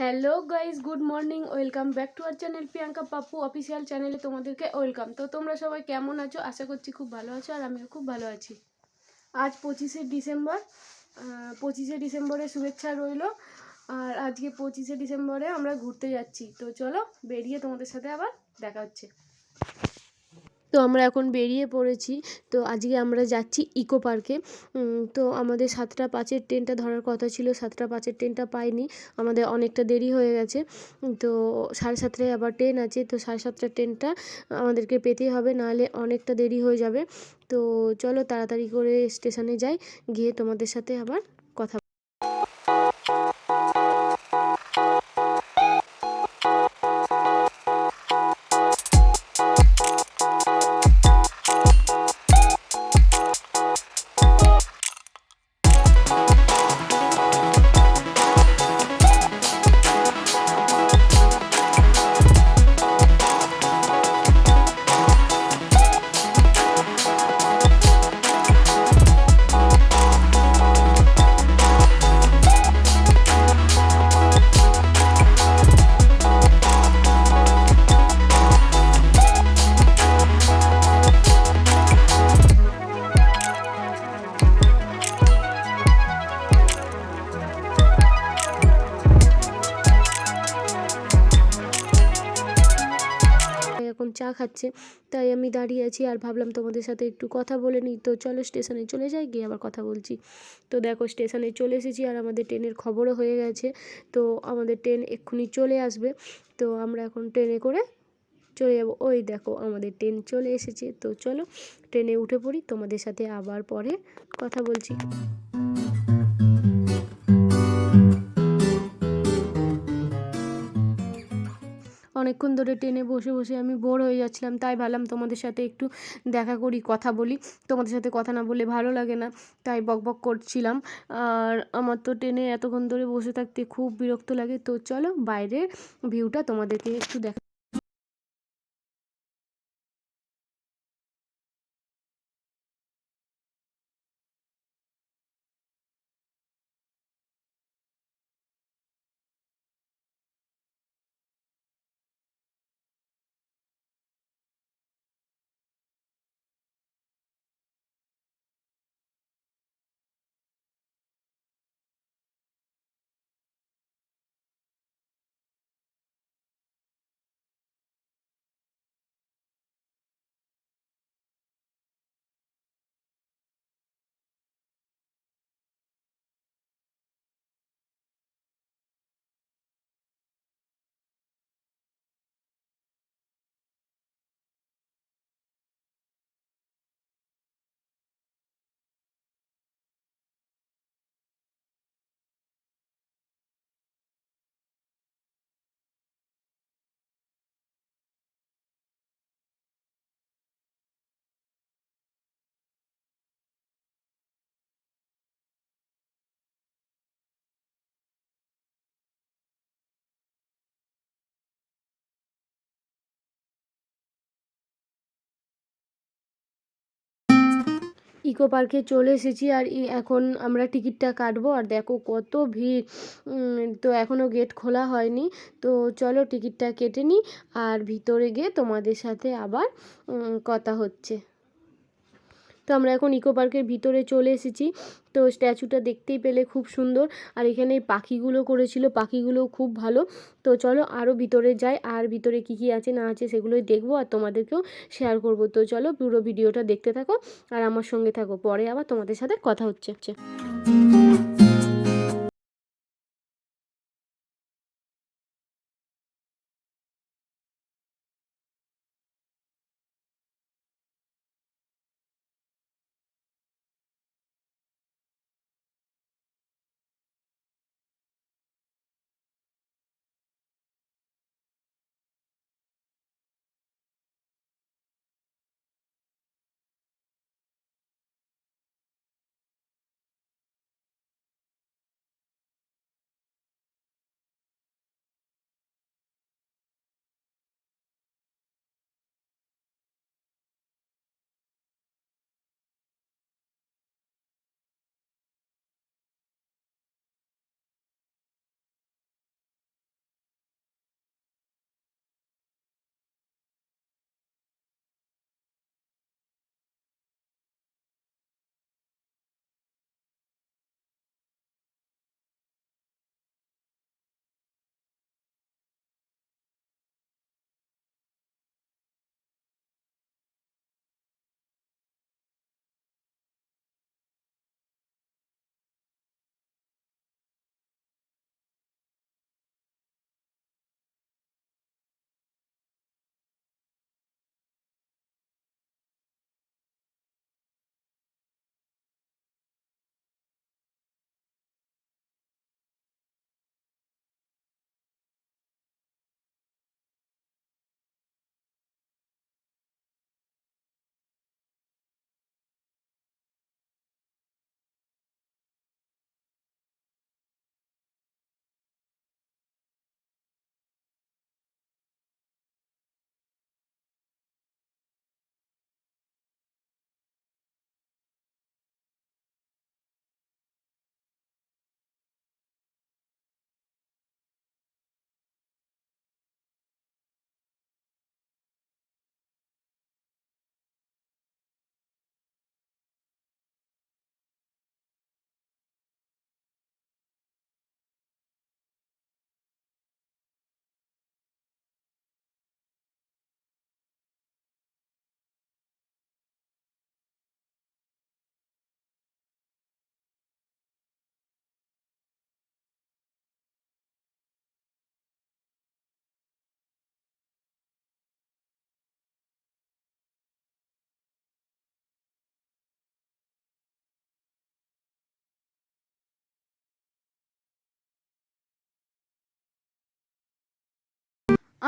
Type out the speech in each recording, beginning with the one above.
Hello guys good morning, welcome back to our channel Priyanka Pappu official চ্যানেলে তোমাদেরকে welcome. তো তোমরা সবাই কেমন আছো? আশা করছি খুব ভালো আছো আর আমিও খুব ভালো আছি। আজ পঁচিশে ডিসেম্বর পঁচিশে ডিসেম্বরে শুভেচ্ছা রইল আর আজকে পঁচিশে ডিসেম্বরে আমরা ঘুরতে যাচ্ছি। তো চলো বেরিয়ে তোমাদের সাথে আবার দেখা হচ্ছে। তো আমরা এখন বেরিয়ে পড়েছি। তো আজকে আমরা যাচ্ছি ইকো পার্কে তো আমাদের সাতটা পাঁচের ট্রেনটা ধরার কথা ছিল, সাতটা পাঁচের ট্রেনটা পাইনি। আমাদের অনেকটা দেরি হয়ে গেছে। তো সাড়ে সাতটায় আবার ট্রেন আছে, তো সাড়ে সাতটার ট্রেনটা আমাদেরকে পেতেই হবে, নাহলে অনেকটা দেরি হয়ে যাবে। তো চলো তাড়াতাড়ি করে স্টেশনে যাই, গিয়ে তোমাদের সাথে আবার কথা এখন চা খাচ্ছে। তাই আমি দাঁড়িয়ে আছি আর ভাবলাম তোমাদের সাথে একটু কথা বলে নিই। তো চলো স্টেশনে চলে যাই, গিয়ে আবার কথা বলছি। তো দেখো স্টেশনে চলে এসেছি আর আমাদের ট্রেনের খবরও হয়ে গেছে। তো আমাদের ট্রেন এক্ষুনি চলে আসবে। তো আমরা এখন ট্রেনে করে চলে যাব। ওই দেখো আমাদের ট্রেন চলে এসেছে। তো চলো ট্রেনে উঠে পড়ি। তোমাদের সাথে আবার পরে কথা বলছি। অনেকক্ষণ ধরে ট্রেনে বসে বসে আমি বোর হয়ে যাচ্ছিলাম। তাই ভাবলাম তোমাদের সাথে একটু দেখা করি, কথা বলি। তোমাদের সাথে কথা না বলে ভালো লাগে না। তাই বক বক করছিলাম। আর আমার তো ট্রেনে এতক্ষণ ধরে বসে থাকতে খুব বিরক্ত লাগে। তো চলো বাইরের ভিউটা তোমাদেরকে একটু দেখা ইকো পার্কে চলে এসেছি আর এখন আমরা টিকিটটা কাটবো আর দেখো কত ভিড়। তো এখনও গেট খোলা হয়নি। তো চলো টিকিটটা কেটে নিই আর ভিতরে গিয়ে তোমাদের সাথে আবার কথা হচ্ছে। তো আমরা এখন ইকো পার্কের ভিতরে চলে এসেছি। তো স্ট্যাচুটা দেখতেই পেলে খুব সুন্দর। আর এখানে পাখিগুলো করেছিল পাখিগুলো খুব ভালো। তো চলো আরও ভিতরে যাই, আর ভিতরে কি কি আছে না আছে সেগুলোই দেখব আর তোমাদেরকেও শেয়ার করব। তো চলো পুরো ভিডিওটা দেখতে থাকো আর আমার সঙ্গে থাকো, পরে আবার তোমাদের সাথে কথা হচ্ছে।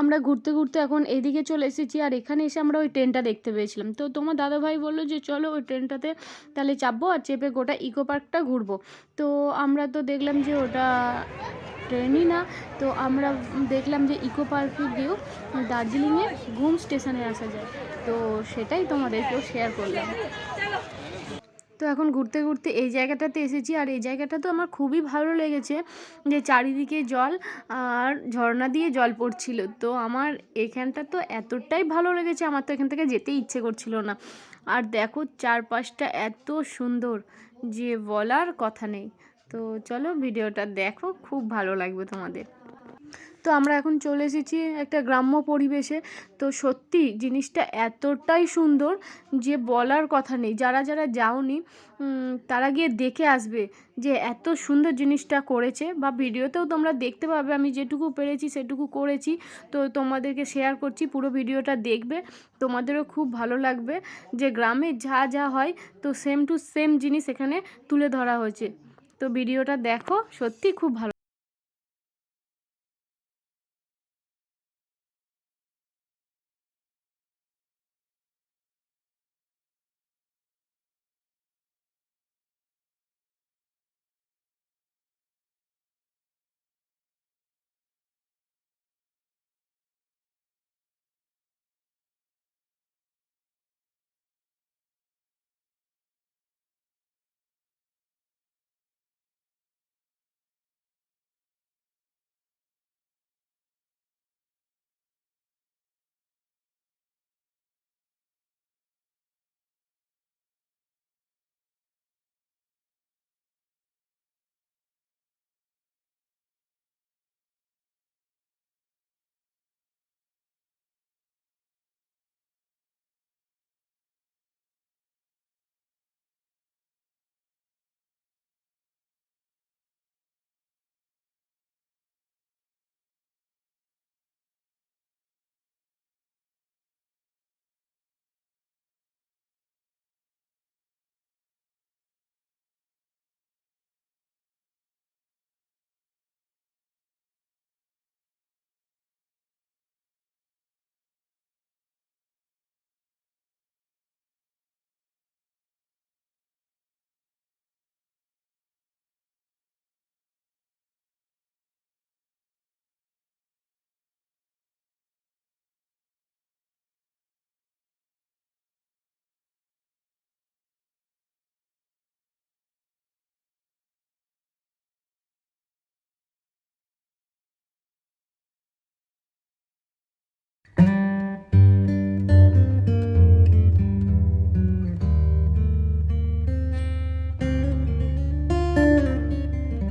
আমরা ঘুরতে ঘুরতে এখন এদিকে চলে এসেছি আর এখানে এসে আমরা ওই ট্রেনটা দেখতে পেয়েছিলাম। তো তোমার দাদাভাই বলল যে, চলো ওই ট্রেনটাতে তাহলে চাপবো আর চেপে গোটা ইকো পার্কটা ঘুরবো। তো আমরা তো দেখলাম যে ওটা ট্রেনই না। তো আমরা দেখলাম যে ইকো পার্কে গিয়েও দার্জিলিংয়ে ঘুম স্টেশনে আসা যায়। তো সেটাই তোমাদেরকেও শেয়ার করলাম। তো এখন ঘুরতে ঘুরতে এই জায়গাটাতে এসেছি আর এই জায়গাটা তো আমার খুবই ভালো লেগেছে যে চারিদিকে জল আর ঝর্ণা দিয়ে জল পড়ছিল। তো আমার এখানটা তো এতটাই ভালো লেগেছে, আমার তো এখান থেকে যেতেই ইচ্ছে করছিল না। আর দেখো চারপাশটা এত সুন্দর যে বলার কথা নেই। তো চলো ভিডিওটা দেখো, খুব ভালো লাগবে তোমাদের। তো আমরা এখন চলে এসেছি একটা গ্রাম্য পরিবেশে। তো সত্যি জিনিসটা এতটাই সুন্দর যে বলার কথা নেই। যারা যারা যাওনি তারা গিয়ে দেখে আসবে যে এত সুন্দর জিনিসটা করেছে। বা ভিডিওতেও তোমরা দেখতে পাবে, আমি যেটুকু পেরেছি সেটুকু করেছি। তো তোমাদেরকে শেয়ার করছি, পুরো ভিডিওটা দেখবে। তোমাদেরও খুব ভালো লাগবে যে গ্রামে যা যা হয়, তো সেম টু সেম জিনিস এখানে তুলে ধরা হয়েছে। তো ভিডিওটা দেখো, সত্যি খুব ভালো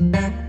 গোলাপগুলো দেখতেই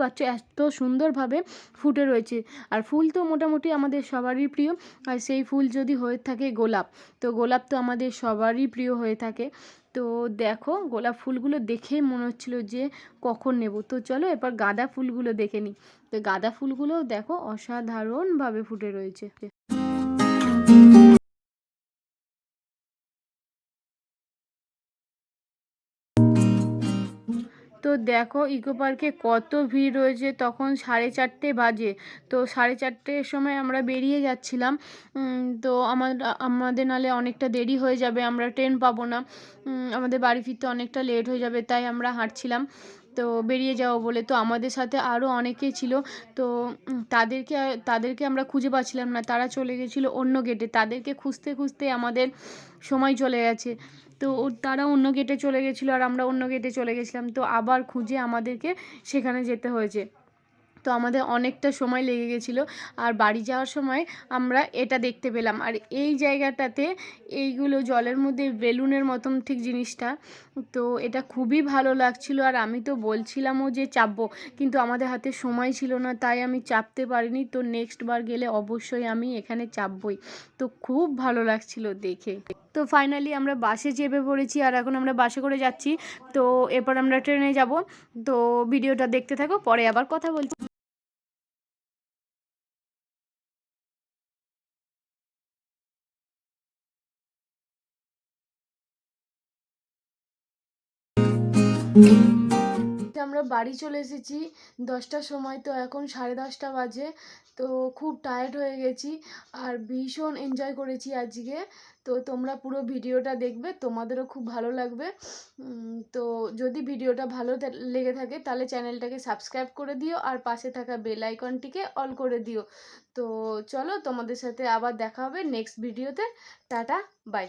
পাচ্ছ, এত সুন্দরভাবে ফুটে রয়েছে। আর ফুল তো মোটামুটি আমাদের সবারই প্রিয়। আর সেই ফুল যদি হয়ে থাকে গোলাপ, তো গোলাপ তো আমাদের সবারই প্রিয় হয়ে থাকে। তো দেখো, গোলাপ ফুলগুলো দেখেই মনে হচ্ছিল যে কখন নেব। তো চলো এবার গাঁদা ফুলগুলো দেখে নিই। তো গাঁদা ফুলগুলো দেখো, অসাধারণভাবে ফুটে রয়েছে। তো দেখো ইকো পার্কে কত ভিড় রয়েছে, তখন সাড়ে চারটে বাজে। তো সাড়ে চারটের সময় আমরা বেরিয়ে যাচ্ছিলাম। তো আমার, আমাদের নালে অনেকটা দেরি হয়ে যাবে, আমরা ট্রেন পাবো না। আমাদের বাড়ি ফিরতে অনেকটা লেট হয়ে যাবে, তাই আমরা হাঁটছিলাম। তো বেরিয়ে যাব বলে, তো আমাদের সাথে আরও অনেকেই ছিল। তো তাদেরকে তাদেরকে আমরা খুঁজে পাচ্ছিলাম না, তারা চলে গেছিল অন্য গেটে তাদেরকে খুঁজতে খুঁজতে আমাদের সময় চলে গেছে। তো তারা অন্য গেটে চলে গেছিল আর আমরা অন্য গেটে চলে গেছিলাম। তো আবার খুঁজে আমাদেরকে সেখানে যেতে হয়েছে। তো আমাদের অনেকটা সময় লেগে গেছিল। আর বাড়ি যাওয়ার সময় আমরা এটা দেখতে পেলাম। আর এই জায়গাটাতে এইগুলো জলের মধ্যে বেলুনের মতন ঠিক জিনিসটা। তো এটা খুবই ভালো লাগছিল। আর আমি তো বলছিলামও যে চাপবো, কিন্তু আমাদের হাতে সময় ছিল না, তাই আমি চাপতে পারিনি। তো নেক্সট বার গেলে অবশ্যই আমি এখানে চাপবই। তো খুব ভালো লাগছিল দেখে। তো ফাইনালি আমরা বাসে চেপে পড়েছি, আর এখন আমরা বাসে করে যাচ্ছি। তো এরপর আমরা ট্রেনে যাব। তো ভিডিওটা দেখতে থাকো, পরে আবার কথা বলছি। আমরা বাড়ি চলে এসেছি। দশটার সময় তো এখন সাড়ে দশটা বাজে, তো খুব টায়ার্ড হয়ে গেছি আর ভীষণ এনজয় করেছি আজকে। তো তোমরা পুরো ভিডিওটা দেখবে, তোমাদেরও খুব ভালো লাগবে। তো যদি ভিডিওটা ভালো লেগে থাকে তাহলে চ্যানেলটাকে সাবস্ক্রাইব করে দিও আর পাশে থাকা বেল আইকনটিকে অল করে দিও। তো চলো তোমাদের সাথে আবার দেখা হবে নেক্সট ভিডিওতে টাটা বাই